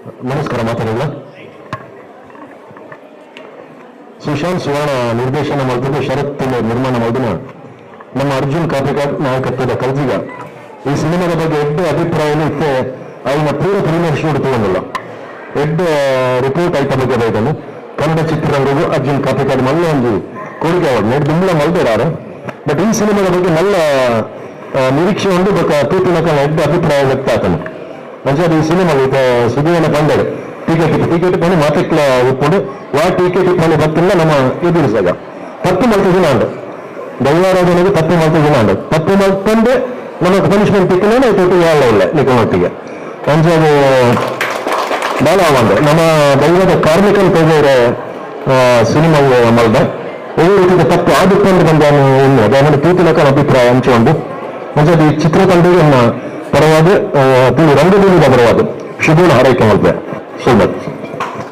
ನಮಸ್ಕಾರ ಮಾತಾಡೋಲ್ಲ ಸುಶಾಂತ್ ಸುವರ್ಣ ನಿರ್ದೇಶನ ಮಾಡಿದ್ದು ಶರತ್ ನಿರ್ಮಾಣ ಮಾಡಿದ ನಮ್ಮ ಅರ್ಜುನ್ ಕಾಪಿಕಾಡ್ ನಾಯಕತ್ವದ ಕಲ್ಜಿಗ ಈ ಸಿನಿಮಾದ ಬಗ್ಗೆ ಎಡ್ಡೆ ಅಭಿಪ್ರಾಯನೂ ಇತ್ತೆ. ಅವನ ಪೂರ ಪ್ರೀಮಿಯರ್ ಶೂಟ್ ಎಡ್ಡೆ ರಿಪೋರ್ಟ್ ಆಯ್ತ ಬಗ್ಗೆ ಇದನ್ನು. ಕನ್ನಡ ಚಿತ್ರರಂಗವು ಅರ್ಜುನ್ ಕಾಪಿಕಾಡ್ ಮಲ್ಲ ಒಂದು ಕೊಡುಗೆ ಅವಾರ್ಡ್ ನೆಡ್ ದುಂಬಳ ಮಲ್ಬೇಡಾರ ಬಟ್ ಈ ಸಿನಿಮಾದ ಬಗ್ಗೆ ಮಲ್ಲ ಆ, ನಿರೀಕ್ಷೆ ಉಂಡು ಬೊಕ ತೂತಿನ ಎಡ್ಡೆ ಅಭಿಪ್ರಾಯ ವ್ಯಕ್ತ ಆತನು. ಮಂಚಾದ ಈ ಸಿನಿಮಾ ಸುದ್ದಿಯನ್ನ ಬಂದಳು ಟಿಕೆಟ್ ಟಿಕೆಟ್ ಬಂದು ಮಾತಿಕ್ಲ ಉಪ್ಪುಡು ವಾ ಟಿಕೆಟ್ ಮನೆ ಬತ್ತಿಲ್ಲ ನಮ್ಮ ಎದುರಿಸಾಗ ತಪ್ಪು ಮಲ್ತಿದ್ದೀನಿ ಅಂಡು ದೈವಾರಾಧನೆಗೆ ತಪ್ಪು ಮಲ್ತಿದ್ದೀನಿ ಅಂಡು ತಪ್ಪು ಮಲ್ತಂದೆ ನಮಗೆ ಪನಿಷ್ಮೆಂಟ್ ಟಿಕೆಟ್ ತೊಟ್ಟು ಯಾಳ ಇಲ್ಲ ನಿಖಮಟ್ಟಿಗೆ ಮಂಚಾದ ಬಾಳ ಒಂದು ನಮ್ಮ ದೈವದ ಕಾರ್ಮಿಕರು ತೆಗೆದ ಸಿನಿಮಾ ಮಲ್ದ ಒಳ್ಳೆ ರೀತಿಯ ತಪ್ಪು ಆದುಕೊಂಡು ಬಂದಾನು ಇನ್ನು ಅದನ್ನು ತೂತಿನಕ ಅಭಿಪ್ರಾಯ ಹಂಚಿಕೊಂಡು ಮಂಚಾದ ಈ ಚಿತ್ರತಂಡದ తర్వాత తీవ్రంగా దీన్ని భద్రవాదం షెడ్యూల్ ఆరైకం అవుతాయి